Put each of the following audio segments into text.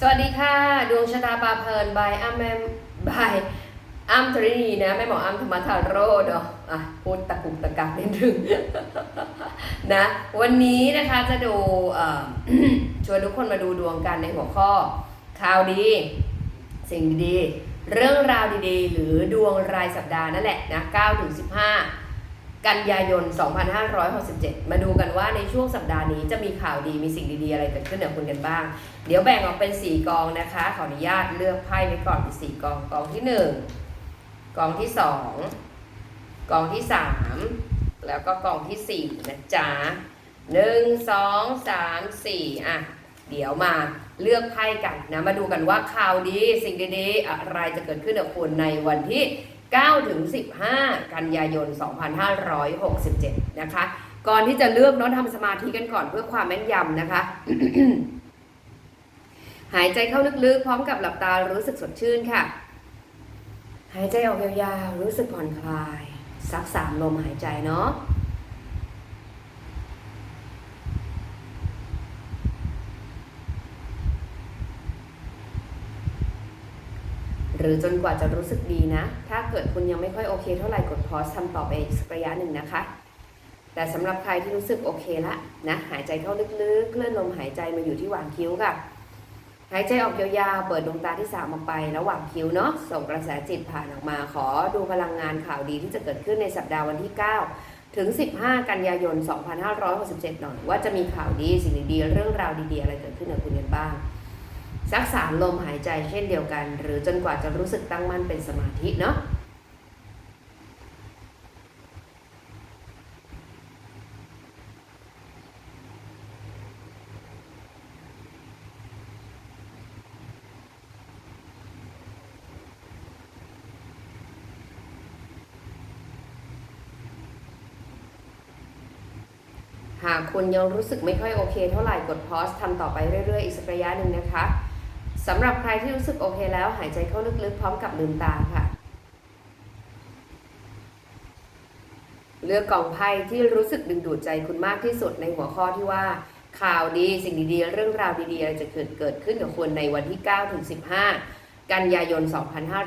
สวัสดีค่ะ ดวงชะตาปลาเพลินบายอ้ำแม่บายอ้ำธรินีนะแม่หมออ้ำธรรมธาโรเนาะอะพูดตะกุกตะกักนิดนึงนะวันนี้นะคะจะดูชวนทุกคนมาดูดวงกันในหัวข้อข่าวดี สิ่งดีๆเรื่องราวดีๆ หรือดวงรายสัปดาห์นั่นแหละนะ9ถึง15 กันยายน 2567 มาดูกันว่าในช่วงสัปดาห์นี้จะมีข่าวดีมีสิ่งดีๆ อะไรเกิดขึ้นกับคุณกันบ้าง เดี๋ยวแบ่งออกเป็น 4 กองนะคะ ขออนุญาตเลือกไพ่ไว้ก่อนเป็น4กอง กองที่ 1 กองที่ 2 กองที่ 3 แล้วก็กองทีสี่4 นะจ๊ะ1 2 3 4อะ เดี๋ยวมาเลือกไพ่กันนะ มาดูกันว่าข่าวดีสิ่งดีๆ อะไรจะเกิดขึ้นกับคุณในวันที่ 9ถึง15 กันยายน 2567 นะคะ ก่อนที่จะเลือกน้องทำสมาธิกันก่อนเพื่อความแม่นยำนะคะ หายใจเข้าลึกๆ พร้อมกับหลับตารู้สึกสดชื่นค่ะ หายใจออกยาวๆ รู้สึกผ่อนคลาย สักสามลมหายใจเนาะ หรือจนกว่าจะรู้สึกดีนะ ถ้าเกิดคุณยังไม่ค่อยโอเคเท่าไหร่กดพอสทำต่อไปอีกสักระยะหนึ่งนะคะ แต่สำหรับใครที่รู้สึกโอเคละนะ หายใจเข้าลึกๆ เคลื่อนลมหายใจมาอยู่ที่หว่างคิ้วค่ะ หายใจออกยาวๆ เปิดดวงตาที่สามออกไป ระหว่างคิ้วเนาะ ส่งกระแสจิตผ่านออกมา ขอดูพลังงานข่าวดีที่จะเกิดขึ้นในสัปดาห์วันที่ 9 ถึง 15 กันยายน 2567 หน่อย ว่าจะมีข่าวดีสิ่งดีๆ เรื่องราวดีๆ อะไรเกิดขึ้นกับคุณกันบ้าง สักสามลมหายใจเช่นเดียวกัน หรือจนกว่าจะรู้สึกตั้งมั่นเป็นสมาธิเนาะหากคุณยังรู้สึกไม่ค่อยโอเคเท่าไหร่กดพอสทำต่อไปเรื่อยๆ อีกสักระยะหนึ่งนะคะ สำหรับใครที่รู้สึกโอเคแล้วหายใจเข้าลึกๆ พร้อมกับลืมตาค่ะ เลือกกองไพ่ที่รู้สึกดึงดูดใจคุณมากที่สุดในหัวข้อที่ว่า ข่าวดีสิ่งดีๆ เรื่องราวดีๆอะไรจะเกิดเกิดขึ้นกับคุณในวันที่9ถึง15 กันยายน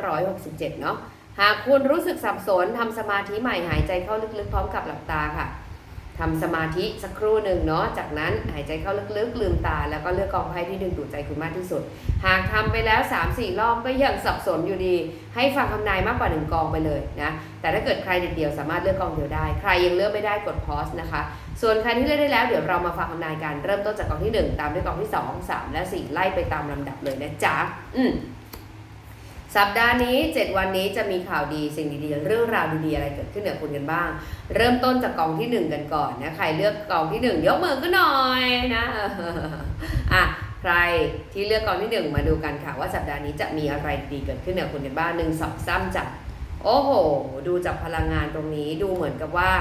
2567 เนาะหากคุณรู้สึกสับสนทำสมาธิใหม่หายใจเข้าลึกๆ พร้อมกับหลับตาค่ะ ทำสมาธิสักครู่หนึ่งเนาะ จากนั้นหายใจเข้าลึกๆลืมตา แล้วก็เลือกกองไพ่ที่ดึงดูดใจคุณมากที่สุด หากทำไปแล้ว 3-4 รอบก็ยังสับสนอยู่ดี ให้ฟังคำนายมากกว่า 1 กองไปเลยนะ แต่ถ้าเกิดใครเดียวๆสามารถเลือกกองเดียวได้ ใครยังเลือกไม่ได้กดพอสนะคะ ส่วนใครที่เลือกได้แล้วเดี๋ยวเรามาฟังคำนายกัน เริ่มต้นจากกองที่ 1 ตามด้วยกองที่ 2 3 และ 4 ไล่ไปตามลำดับเลยนะจ๊ะ อืม สัปดาห์นี้ 7 วันนี้จะมีข่าวดีสิ่งดีๆ เรื่องราวดีๆอะไรเกิดขึ้นกับคุณกันบ้าง เริ่มต้นจากกองที่ 1 กันก่อนนะ ใครเลือกกองที่ 1 ยกมือขึ้นหน่อยนะอะใครที่เลือกกองที่ 1 มาดูกันค่ะว่าสัปดาห์นี้จะมีอะไรดีเกิดขึ้นกับคุณกันบ้างหนึ่งสองสามจับโอ้โห ดูจากพลังงานตรงนี้ดูเหมือนกับว่า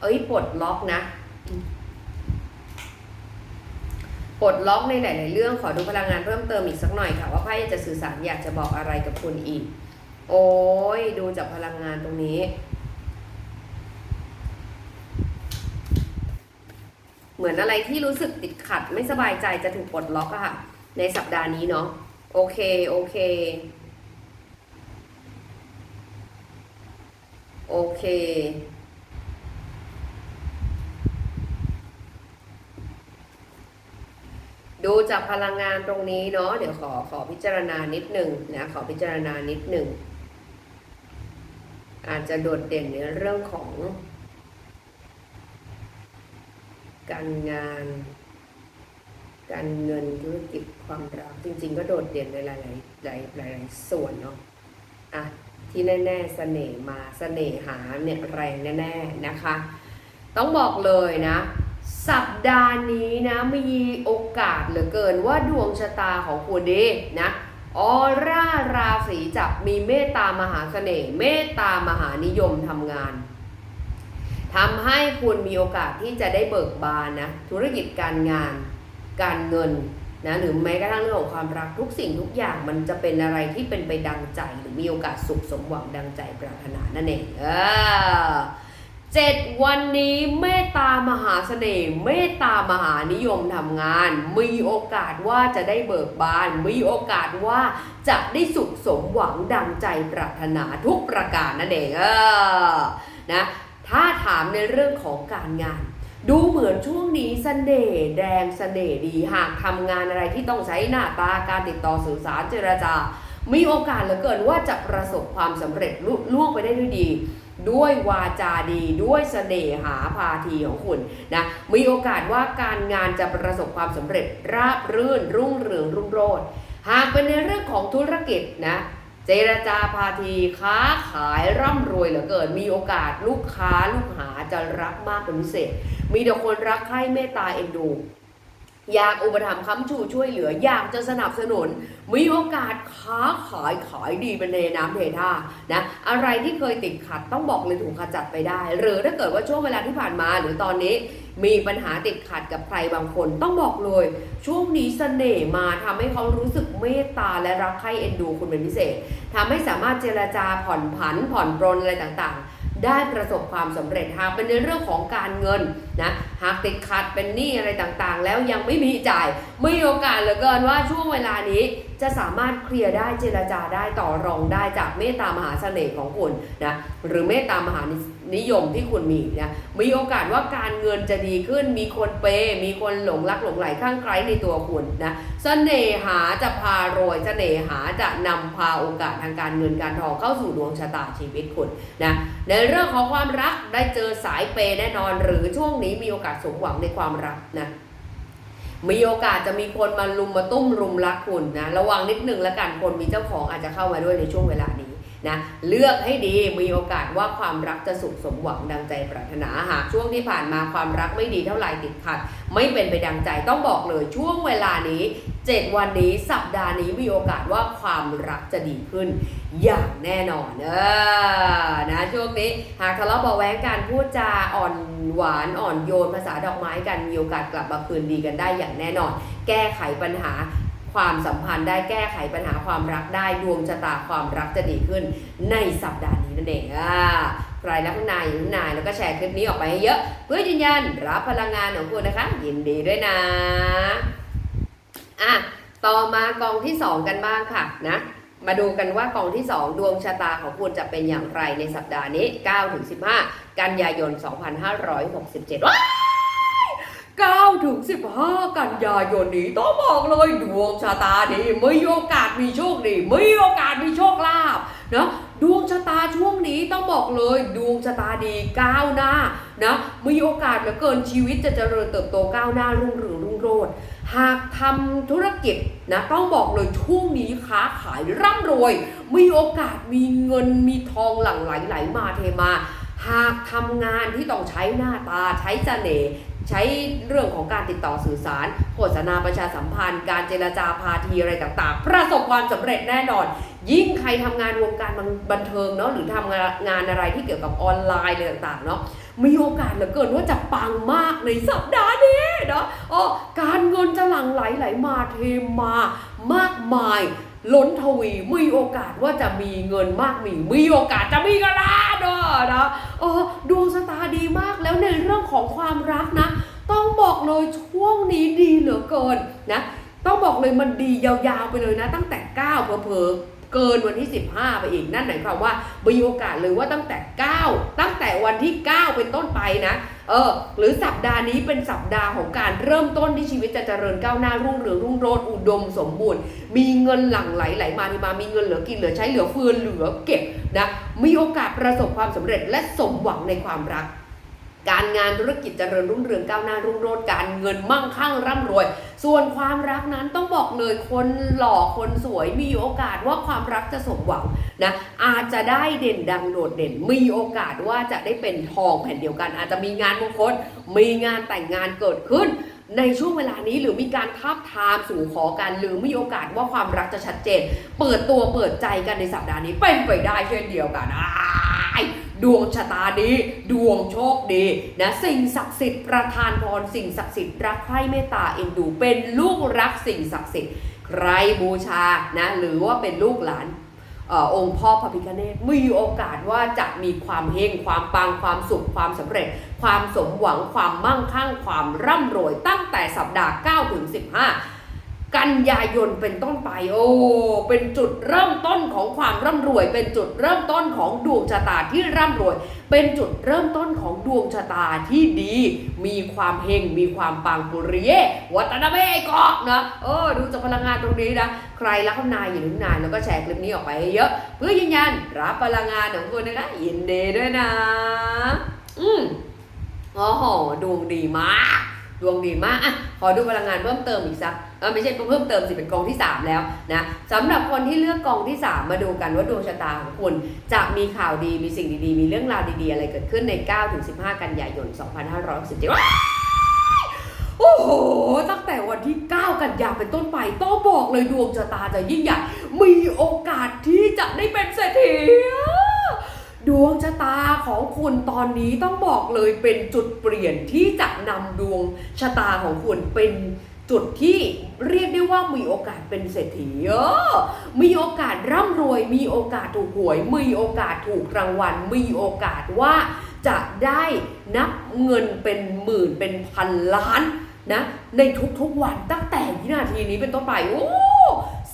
เอ้ยปลดล็อกนะ ปลดล็อกในหลาย ๆ เรื่องขอดูพลังงานเพิ่มเติมอีกสักหน่อยค่ะว่าไพ่จะสื่อสารอยากจะบอกอะไรกับคุณอีก โอ้ยดูจากพลังงานตรงนี้ เหมือนอะไรที่รู้สึกติดขัดไม่สบายใจจะถูกปลดล็อกอะค่ะ ในสัปดาห์นี้เนาะโอเค โอเค โอเค ดูจากพลังงานตรงนี้เนาะเดี๋ยวขอขอพิจารณานิดหนึ่งนะขอพิจารณานิดหนึ่งอาจจะโดดเด่นในเรื่องของ การงาน การเงินธุรกิจความรักจริง ๆ ก็โดดเด่นในหลายๆหลายหลายๆส่วนเนาะอะที่แน่ๆเสน่ห์มาเสน่หาเนี่ยแรงแน่ๆนะคะ ต้องบอกเลยนะ สัปดาห์นี้นะ มีโอกาสเหลือเกินว่าดวงชะตาของคุณดีนะออร่าราศีจับมีเมตตามหาเสน่ห์เมตตามหานิยมทำงานทำให้คุณมีโอกาสที่จะได้เบิกบานนะธุรกิจการงาน การเงินนะหรือแม้กระทั่งเรื่องของความรักทุกสิ่งทุกอย่างมันจะเป็นอะไรที่เป็นไปดังใจ หรือมีโอกาสสุขสมหวังดังใจปรารถนานั่นเองเออ เจ็ดวันนี้เมตตามหาเสน่ห์เมตตามหานิยมทำงาน มีโอกาสว่าจะได้เบิกบาน มีโอกาสว่าจะได้สุขสมหวังดังใจปรารถนาทุกประการนั่นเองเออนะถ้าถามในเรื่องของการงาน ดูเหมือนช่วงนี้เสน่ห์แดงเสน่ห์ดีหากทำงานอะไรที่ต้องใช้หน้าตาการติดต่อสื่อสารเจรจา มีโอกาสเหลือเกินว่าจะประสบความสำเร็จลุล่วงไปได้ด้วยดี ด้วยวาจาดีด้วยเสน่หาพาทีของคุณนะมีโอกาสว่าการงานจะประสบความสำเร็จราบรื่นรุ่งเรืองรุ่งโรจน์หากเป็นในเรื่องของธุรกิจนะเจรจาพาทีค้าขายร่ำรวยเหลือเกิน มีโอกาสลูกค้าลูกหาจะรักมากเป็นพิเศษ มีแต่คนรักใคร่เมตตาเอ็นดู อยากอุปถัมภ์ค้ำชูช่วยเหลือ อยากจะสนับสนุน มีโอกาสค้าขายขายดีเป็นเทน้ำเทท่านะอะไรที่เคยติดขัดต้องบอกเลยถูกขจัดไปได้ หรือถ้าเกิดว่าช่วงเวลาที่ผ่านมาหรือตอนนี้มีปัญหาติดขัดกับใครบางคนต้องบอกเลย ช่วงนี้เสน่ห์มาทำให้เขารู้สึกเมตตาและรักใคร่เอ็นดูคุณเป็นพิเศษทำให้สามารถเจรจาผ่อนผันผ่อนปรนอะไรต่างๆ ได้ประสบความสำเร็จหากเป็นในเรื่องของการเงินนะหากติดขัดเป็นหนี้อะไรต่างๆ แล้วยังไม่มีจ่ายไม่มีโอกาสเหลือเกินว่าช่วงเวลานี้จะสามารถเคลียร์ได้เจรจาได้ต่อรองได้จากเมตตามหาเสน่ห์ของคุณนะหรือเมตตามหานิยมที่คุณมีนะมีโอกาสว่าการเงินจะดีขึ้น มีคนเปย์มีคนหลงรักหลงไหลข้างใครในตัวคุณนะเสน่หาจะพารวยเสน่หาจะนำพาโอกาสทางการเงินการทองเข้าสู่ดวงชะตาชีวิตคุณนะในเรื่องของความรักได้เจอสายเปยแน่นอน หรือช่วงนี้มีโอกาสสมหวังในความรักนะมีโอกาสจะมีคนมาลุมมาตุ้มรุมรักคุณนะระวังนิดนึงแล้วกันคนมีเจ้าของอาจจะเข้ามาด้วยในช่วงเวลานี้ นะเลือกให้ดีมีโอกาสว่าความรักจะสุขสมหวังดังใจปรารถนาหากช่วงที่ผ่านมาความรักไม่ดีเท่าไหร่ติดขัด ไม่เป็นไปดังใจต้องบอกเลยช่วงเวลานี้ 7 วันนี้สัปดาห์นี้มีโอกาสว่าความรักจะดีขึ้น อย่างแน่นอนเออนะช่วงนี้หากทะเลาะเบาแวงการพูดจาอ่อนหวานอ่อนโยนภาษาดอกไม้กันมีโอกาสกลับมาคืนดีกันได้อย่างแน่นอน แก้ไขปัญหา ความสัมพันธ์ได้แก้ไขปัญหาความรักได้ดวงชะตาความรักจะดีขึ้นในสัปดาห์นี้นั่นเองอ่าใครรักนายอยู่นายแล้วก็แชร์คลิปนี้ออกไปให้เยอะ เพื่อยืนยันรับพลังงานของคุณนะคะ ยินดีด้วยนะอะต่อมากองที่ 2 กันบ้างค่ะนะมาดูกันว่ากองที่ 2 ดวงชะตาของคุณจะเป็นอย่างไรในสัปดาห์นี้ 9-15 กันยายน 2567ว้า 9ถึง15 กันยายนนี้ต้องบอกเลยดวงชะตาดีมีโอกาสมีโชคดีมีโอกาสมีโชคลาภนะดวงชะตาช่วงนี้ต้องบอกเลยดวงชะตาดีก้าวหน้านะมีโอกาสเหลือเกินชีวิตจะเจริญเติบโตก้าวหน้ารุ่งเรืองรุ่งโรจน์หากทำธุรกิจนะต้องบอกเลยช่วงนี้ค้าขายร่ำรวย มีโอกาสมีเงินมีทองหลั่งไหลไหลมาเทมา หากทำงานที่ต้องใช้หน้าตาใช้เสน่ห์ ใช้เรื่องของการติดต่อสื่อสาร โฆษณาประชาสัมพันธ์ การเจรจาพาทีอะไรต่างๆ ประสบความสำเร็จแน่นอน ยิ่งใครทำงานวงการบันเทิงเนาะหรือทำงานอะไรที่เกี่ยวกับออนไลน์อะไรต่างๆเนาะมีโอกาสเหลือเกินว่าจะปังมากในสัปดาห์นี้เนาะอ๋อการเงินจะหลั่งไหลไหลมาเทมามากมาย ล้นทวีมีโอกาสว่าจะมีเงินมากมีมีโอกาสจะมีกระลาดนะเออดวงชะตาดีมากแล้วในเรื่องของความรักนะ ต้องบอกเลยช่วงนี้ดีเหลือเกินนะ ต้องบอกเลยมันดียาวๆไปเลยนะ ตั้งแต่ 9 เผลอๆ เกินวันที่ 15 ไปอีกนั่นหมายความว่ามีโอกาสเลยว่าตั้งแต่ 9 ตั้งแต่วันที่ 9 เป็นต้นไปนะเออหรือสัปดาห์นี้เป็นสัปดาห์ของการเริ่มต้นที่ชีวิตจะเจริญก้าวหน้ารุ่งเรืองรุ่งโรจน์อุดมสมบูรณ์ มีเงินหลั่งไหลไหลมาที่มามีเงินเหลือกินเหลือใช้เหลือเฟือเหลือเก็บนะมีโอกาสประสบความสำเร็จและสมหวังในความรัก การงานธุรกิจเจริญรุ่งเรืองก้าวหน้ารุ่งโรจน์การเงินมั่งคั่งร่ำรวย ส่วนความรักนั้นต้องบอกเลยคนหล่อคนสวยมีโอกาสว่าความรักจะสมหวังนะอาจจะได้เด่นดังโดดเด่น มีโอกาสว่าจะได้เป็นทองแผ่นเดียวกัน อาจจะมีงานมงคลมีงานแต่งงานเกิดขึ้นในช่วงเวลานี้หรือมีการทับทามสู่ขอกันหรือมีโอกาสว่าความรักจะชัดเจน เปิดตัวเปิดใจกันในสัปดาห์นี้เป็นไปได้เช่นเดียวกันอ้า ดวงชะตาดี ดวงโชคดีนะสิ่งศักดิ์สิทธิ์ประทานพรสิ่งศักดิ์สิทธิ์รักใคร่เมตตาเอ็นดู เป็นลูกรักสิ่งศักดิ์สิทธิ์ใครบูชานะหรือว่าเป็นลูกหลานอองค์พ่อพระพิฆเนศมีโอกาสว่าจะมีความเฮงความปังความสุขความสำเร็จ ความสมหวังความมั่งคั่งความร่ำรวยตั้งแต่สัปดาห์9ถึง15 กันยายนเป็นต้นไป โอ้ เป็นจุดเริ่มต้นของความร่ำรวย เป็นจุดเริ่มต้นของดวงชะตาที่ร่ำรวย เป็นจุดเริ่มต้นของดวงชะตาที่ดี มีความเฮงมีความปังปุริเยวัตนาเมกอกนะเออดูจากพลังงานตรงนี้นะใครรักนายอย่าลืมนายแล้วก็แชร์คลิปนี้ออกไปให้เยอะ เพื่อยืนยันรับพลังงานของคุณนะคะยินดีด้วยนะ อืมโอ้โหดวงดีมากดวงดีมากอะขอดูพลังงานเพิ่มเติมอีกสัก เออไม่ใช่เพิ่มเติมสิเป็นกองที่ 3 แล้วนะสำหรับคนที่เลือกกองที่ 3 มาดูกันว่าดวงชะตาของคุณ จะมีข่าวดีมีสิ่งดีๆ มีเรื่องราวดีๆ อะไรเกิดขึ้นใน 9-15 กันยายน 2567ว้ายโอ้โห ตั้งแต่วันที่ 9 กันยาเป็นต้นไปต้องบอกเลยดวงชะตาจะยิ่งใหญ่ มีโอกาสที่จะได้เป็นเศรษฐีดวงชะตาของคุณตอนนี้ต้องบอกเลยเป็นจุดเปลี่ยนที่จะนำดวงชะตาของคุณเป็น จุดที่เรียกได้ว่ามีโอกาสเป็นเศรษฐีเอะ มีโอกาสร่ำรวย มีโอกาสถูกหวย มีโอกาสถูกรางวัล มีโอกาสว่าจะได้นับเงินเป็นหมื่นเป็นพันล้านนะในทุกๆวันตั้งแต่วินาทีนี้เป็นต้นไปโอ้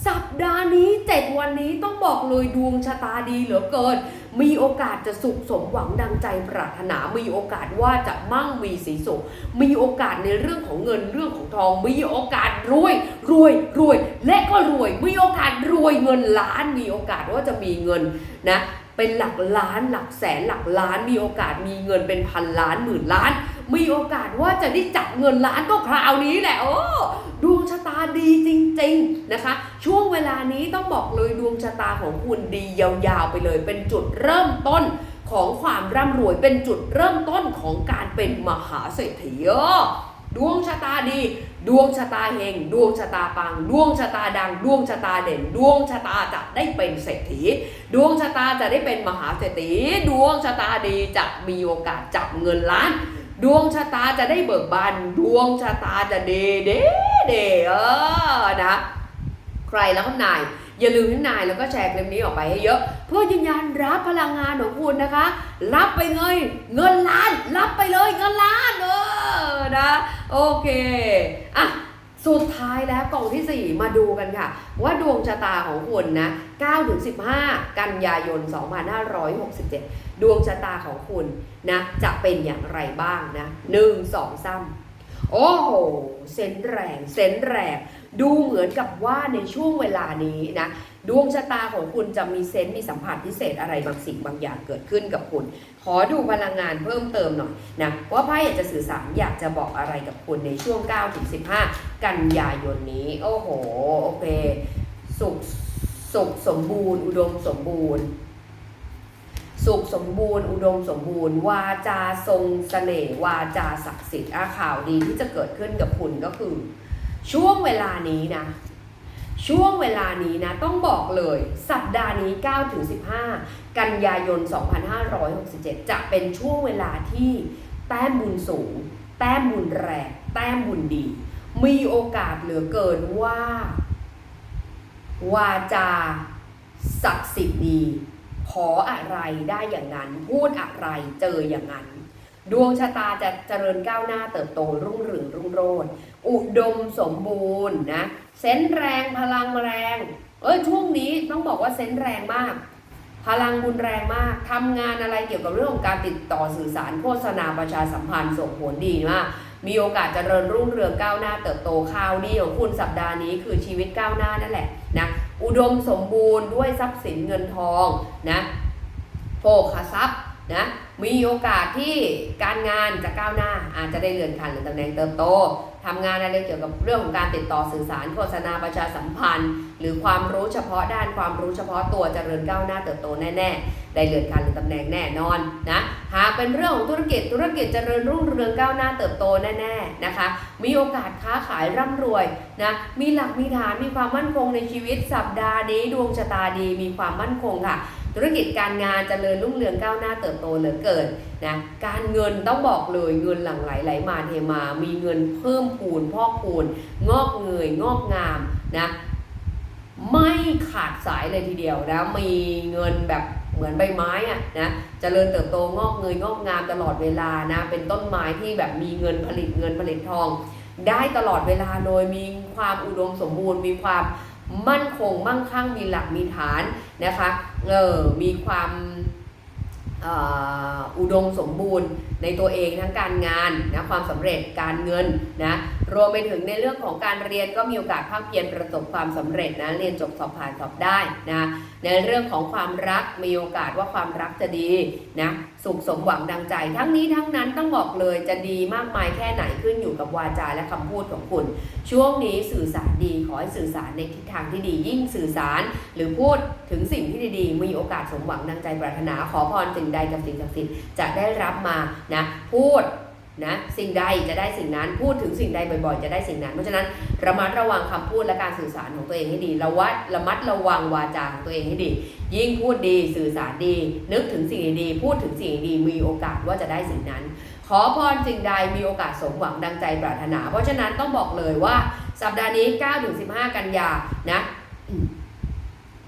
สัปดาห์นี้ เจ็ดวันนี้ต้องบอกเลยดวงชะตาดีเหลือเกิน มีโอกาสจะสุขสมหวังดังใจปรารถนา มีโอกาสว่าจะมั่งมีสีสุข มีโอกาสในเรื่องของเงินเรื่องของทอง มีโอกาสรวย รวย รวย และก็รวย มีโอกาสรวยเงินล้าน มีโอกาสว่าจะมีเงินนะเป็นหลักล้านหลักแสนหลักล้าน มีโอกาสมีเงินเป็นพันล้านหมื่นล้าน มีโอกาสว่าจะได้จับเงินล้านก็คราวนี้แหละโอ้ ดวงชะตาดีจริง ๆนะคะ ช่วงเวลานี้ต้องบอกเลยดวงชะตาของคุณดียาวๆไปเลย เป็นจุดเริ่มต้นของความร่ำรวยเป็นจุดเริ่มต้นของการเป็นมหาเศรษฐีดวงชะตาดี ดวงชะตาเฮง ดวงชะตาปัง ดวงชะตาดัง ดวงชะตาเด่น ดวงชะตาจะได้เป็นเศรษฐี ดวงชะตาจะได้เป็นมหาเศรษฐี ดวงชะตาดีจะมีโอกาสจับเงินล้าน ดวงชะตาจะได้เบิกบาน ดวงชะตาจะเดเดเดเออนะใครแล้วก็นาย อย่าลืมที่นายแล้วก็แชร์คลิปนี้ออกไปให้เยอะ เพื่อยืนยันรับพลังงานของคุณนะคะ รับไปเลย เงินล้าน รับไปเลยเงินล้านเออนะ โอเค อะ สุดท้ายแล้วกล่องที่ 4 มาดูกันค่ะ ว่าดวงชะตาของคุณนะ9ถึง15 กันยายน 2567 ดวงชะตาของคุณนะ จะเป็นอย่างไรบ้างนะ 1 2 3 โอ้โห เซนแรง เซนแรง ดูเหมือนกับว่าในช่วงเวลานี้นะ ดวงชะตาของคุณจะมีเซนต์มีสัมผัสพิเศษอะไรบางสิ่งบางอย่างเกิดขึ้นกับคุณ ขอดูพลังงานเพิ่มเติมหน่อยนะว่าไพ่อยากจะสื่อสารอยากจะบอกอะไรกับคุณในช่วง 9-15 กันยายนนี้ โอ้โห โอเค สุขสุขสมบูรณ์ อุดมสมบูรณ์ สุขสมบูรณ์ อุดมสมบูรณ์ วาจาทรงเสน่ห์วาจาศักดิ์สิทธิ์อาข่าวดีที่จะเกิดขึ้นกับคุณก็คือ ช่วงเวลานี้นะ ช่วงเวลานี้นะต้องบอกเลยสัปดาห์นี้9ถึง15 กันยายน 2567 จะเป็นช่วงเวลาที่แต้มบุญสูง แต้มบุญแรงแต้มบุญดี มีโอกาสเหลือเกินว่า วาจาศักดิ์สิทธิ์ดีขออะไรได้อย่างนั้น พูดอะไรเจออย่างนั้น ดวงชะตาจะเจริญก้าวหน้าเติบโตรุ่งเรืองรุ่งโรจน์อุดมสมบูรณ์นะ เซนส์แรงพลังแรง เอ้ยช่วงนี้ต้องบอกว่าเซนส์แรงมาก พลังบุญแรงมากทำงานอะไรเกี่ยวกับเรื่องของการติดต่อสื่อสารโฆษณาประชาสัมพันธ์ส่งผลดีมากมีโอกาสเจริญรุ่งเรืองก้าวหน้าเติบโตข่าวดีของคุณสัปดาห์นี้คือชีวิตก้าวหน้านั่นแหละนะอุดมสมบูรณ์ด้วยทรัพย์สินเงินทองนะโภคทรัพย์นะมีโอกาสที่การงานจะก้าวหน้าอาจจะได้เลื่อนขั้นหรือตำแหน่งเติบโต ทำงานอะไรเกี่ยวกับเรื่องของการติดต่อสื่อสารโฆษณาประชาสัมพันธ์ หรือความรู้เฉพาะด้านความรู้เฉพาะตัวเจริญก้าวหน้าเติบโตแน่ ๆ ได้เลื่อนขั้นหรือตำแหน่งแน่นอนนะหากเป็นเรื่องของธุรกิจธุรกิจเจริญรุ่งเรืองก้าวหน้าเติบโตแน่ๆนะคะ มีโอกาสค้าขายร่ำรวยนะมีหลักมีฐานมีความมั่นคงในชีวิตสัปดาห์นี้ดวงชะตาดีมีความมั่นคงค่ะ ธุรกิจการงานเจริญรุ่งเรืองก้าวหน้าเติบโตเหลือเกินนะการเงินต้องบอกเลยเงินหลั่งไหลไหลมาเทมา มีเงินเพิ่มพูนพอกพูนงอกเงยงอกงามนะไม่ขาดสายเลยทีเดียวนะมีเงินแบบเหมือนใบไม้อะนะเจริญเติบโตงอกเงยงอกงามตลอดเวลานะ เป็นต้นไม้ที่แบบมีเงินผลิตเงินผลิตทอง ได้ตลอดเวลาโดยมีความอุดมสมบูรณ์มีความ มั่นคงมั่งคั่งมีหลักมีฐานนะคะเออมีความอุดมสมบูรณ์ในตัวเองทั้งการงานนะความสำเร็จการเงินนะรวมไปถึงในเรื่องของการเรียนก็มีโอกาสภาคเพียรประสบความสำเร็จนะเรียนจบสอบผ่านสอบได้นะในเรื่องของความรักมีโอกาสว่าความรักจะดีนะ สุขสมหวังดังใจ ทั้งนี้ทั้งนั้นต้องบอกเลยจะดีมากมายแค่ไหนขึ้นอยู่กับวาจาและคำพูดของคุณ ช่วงนี้สื่อสารดีขอให้สื่อสารในทิศทางที่ดียิ่งสื่อสาร หรือพูดถึงสิ่งที่ดีๆมีโอกาสสมหวังดังใจปรารถนาขอพรสิ่งใดกับสิ่งศักดิ์สิทธิ์จะได้รับมานะพูด นะสิ่งใดจะได้สิ่งนั้นพูดถึงสิ่งใดบ่อยๆ จะได้สิ่งนั้น เพราะฉะนั้นระมัดระวังคำพูดและการสื่อสารของตัวเองให้ดีระวัดระมัดระวังวาจาของตัวเองให้ดี ยิ่งพูดดีสื่อสารดี นึกถึงสิ่งดีพูดถึงสิ่งดีมีโอกาสว่าจะได้สิ่งนั้น ขอพรสิ่งใดมีโอกาสสมหวังดังใจปรารถนา เพราะฉะนั้นต้องบอกเลยว่าสัปดาห์นี้ 9-15 กันยานะ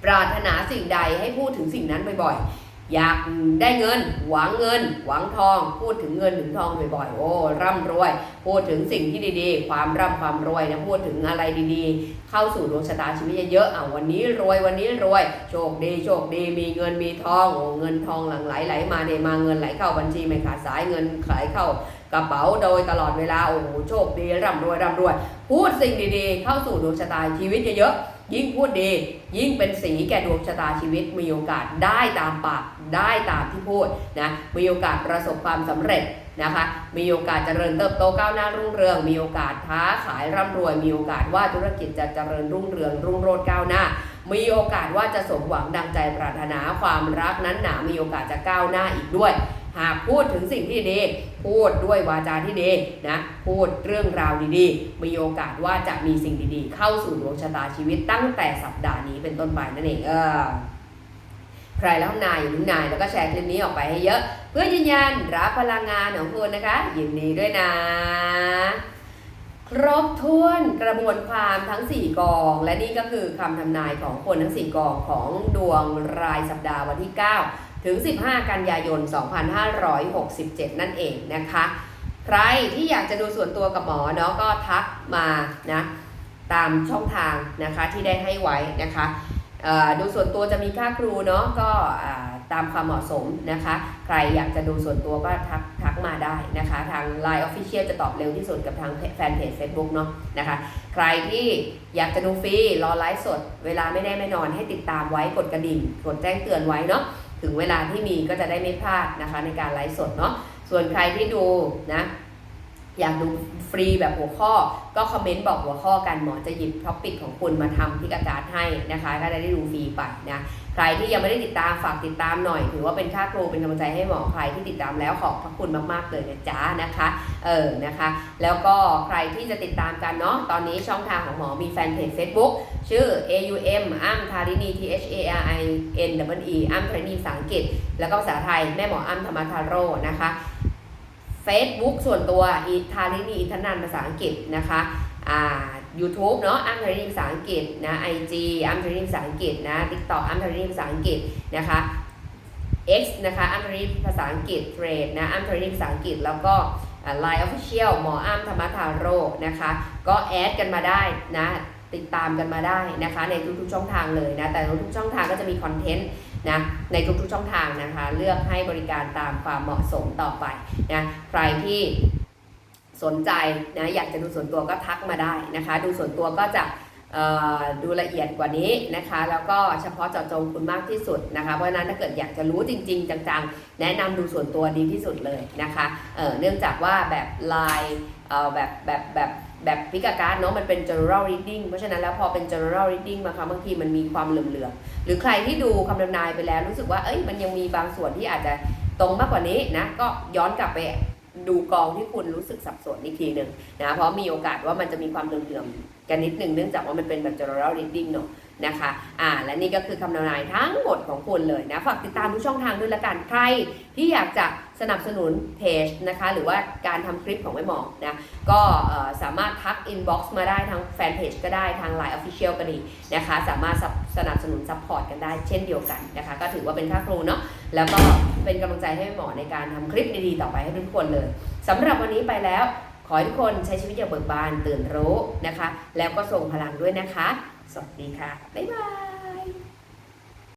ปรารถนาสิ่งใดให้พูดถึงสิ่งนั้นบ่อยๆ อยากได้เงิน หวังเงิน หวังทอง พูดถึงเงินถึงทองบ่อยๆ โอ้ร่ำรวย พูดถึงสิ่งที่ดีๆ ความร่ำความรวยนะพูดถึงอะไรดีๆ เข้าสู่ดวงชะตาชีวิตเยอะๆอะวันนี้รวยวันนี้รวย โชคดีโชคดี มีเงินมีทองโอ้เงินทองหลั่งไหลไหลมาเนี่ยมาเงินไหลเข้าบัญชีไม่ขาดสายเงินไหลเข้ากระเป๋าโดยตลอดเวลาโอ้โหโชคดีร่ำรวยร่ำรวย พูดสิ่งดีๆ เข้าสู่ดวงชะตาชีวิตเยอะๆ ยิ่งพูดดียิ่งเป็นสีแก่ดวงชะตาชีวิตมีโอกาสได้ตามปากได้ตามที่พูดนะมีโอกาสประสบความสำเร็จนะคะมีโอกาสเจริญเติบโตก้าวหน้ารุ่งเรือง มีโอกาสค้าขายร่ำรวย มีโอกาสว่าธุรกิจจะเจริญรุ่งเรืองรุ่งโรจน์ก้าวหน้า มีโอกาสว่าจะสมหวังดังใจปรารถนาความรักนั้นหนามีโอกาสจะก้าวหน้าอีกด้วย หากพูดถึงสิ่งที่ดี พูดด้วยวาจาที่ดีนะ พูดเรื่องราวดีๆ มีโอกาสว่าจะมีสิ่งดีๆ เข้าสู่ดวงชะตาชีวิตตั้งแต่สัปดาห์นี้เป็นต้นไปนั่นเองเออใครแล้วนายอย่าลืมนายแล้วก็แชร์คลิปนี้ออกไปให้เยอะ เพื่อยืนยันรับพลังงานของคุณนะคะยินดีด้วยนะครบถ้วนกระบวนความทั้ง 4 กอง และนี่ก็คือคำทำนายของคนทั้ง 4 กองของดวงรายสัปดาห์วันที่ 9 ถึง 15 กันยายน 2567 นั่นเองนะคะ ใครที่อยากจะดูส่วนตัวกับหมอเนาะก็ทักมานะตามช่องทางนะคะที่ได้ให้ไว้นะคะดูส่วนตัวจะมีค่าครูเนาะก็ตามความเหมาะสมนะคะ ใครอยากจะดูส่วนตัวก็ทักทักมาได้นะคะ ทาง Line Official จะตอบเร็วที่สุดกับทางแฟนเพจ Facebook เนาะนะคะ ใครที่อยากจะดูฟรีรอไลฟ์สด เวลาไม่แน่ไม่นอนให้ติดตามไว้กดกระดิ่งกดแจ้งเตือนไว้เนาะ ถึงเวลาที่มีก็จะได้ไม่พลาดนะคะในการไลฟ์สดเนาะส่วนใครที่ดูนะ อยากดูฟรีแบบหัวข้อ ก็คอมเมนต์บอกหัวข้อกันหมอจะหยิบท็อปิกของคุณมาทำที่อากาศให้นะคะก็จะได้ดูฟรีไปนะใครที่ยังไม่ได้ติดตามฝากติดตามหน่อย ถือว่าเป็นค่าครูเป็นกำลังใจให้หมอใครที่ติดตามแล้วขอบพระคุณมากๆเลยนะจ๊ะนะคะเออนะคะ แล้วก็ใครที่จะติดตามกันเนาะตอนนี้ช่องทางของหมอมีแฟนเพจ Facebook ชื่อ AUM อ้ำทารินี T H A R I N W E อ้ำทารินีภาษาอังกฤษ แล้วก็ภาษาไทยแม่หมออ้ำธรรมทาโร่นะคะ Facebook ส่วนตัวอีทารินีอินทนันภาษาอังกฤษนะคะอ่า YouTube เนาะอ้ำทารินีภาษาอังกฤษนะ IG อ้ำทารินีภาษาอังกฤษนะ TikTok อ้ำทารินีภาษาอังกฤษนะคะ X นะคะอ้ำทารินีภาษาอังกฤษเทรดนะอ้ำทารินีภาษาอังกฤษแล้วก็อ่า Line Official หมออ้ำธรรมทาโรนะคะ ก็แอดกันมาได้นะ ติดตามกันมาได้นะคะ ในทุกๆช่องทางเลยนะ แต่ทุกๆช่องทางก็จะมีคอนเทนต์นะในทุกๆช่องทางนะคะ เลือกให้บริการตามความเหมาะสมต่อไปนะใครที่สนใจนะอยากจะดูส่วนตัวก็ทักมาได้นะคะ ดูส่วนตัวก็จะดูละเอียดกว่านี้นะคะ แล้วก็เฉพาะเจาะจงคุณมากที่สุดนะคะ เพราะฉะนั้นถ้าเกิดอยากจะรู้จริง ๆ จังๆ แนะนำดูส่วนตัวดีที่สุดเลยนะคะเเนื่องจากว่าแบบลายแบบแบบแบบ แบบพิกาการ์ดเนาะมันเป็น general reading เพราะฉะนั้นแล้วพอเป็น general reading มาคะบางทีมันมีความเหลื่อมๆหรือใครที่ดูคำทำนายไปแล้วรู้สึกว่าเอ้ยมันยังมีบางส่วนที่อาจจะตรงมากกว่านี้นะก็ย้อนกลับไปดูกองที่คุณรู้สึกสับสนอีกทีหนึ่งนะเพราะมีโอกาสว่ามันจะมีความเหลื่อมๆกันนิดหนึ่งเนื่องจากว่ามันเป็นแบบ general reading เนอะนะคะอ่าและนี่ก็คือคำทำนายทั้งหมดของคุณเลยนะฝากติดตามทุกช่องทางด้วยละกันใครที่อยากจะ สนับสนุนเพจนะคะ หรือว่าการทำคลิปของแม่หมอนะ ก็สามารถทัก inbox มาได้ทางแฟนเพจก็ได้ทาง Line Official ก็ดีนะคะ สามารถสนับสนุนซัพพอร์ตกันได้เช่นเดียวกันนะคะ ก็ถือว่าเป็นค่าครูเนาะ แล้วก็เป็นกำลังใจให้แม่หมอในการทำคลิปดีๆ ต่อไปให้ทุกคนเลยสำหรับวันนี้ไปแล้วขอให้ทุกคนใช้ชีวิตอย่างเบิกบานตื่นรู้นะคะ แล้วก็ทรงพลังด้วยนะคะ สวัสดีค่ะ บ๊ายบาย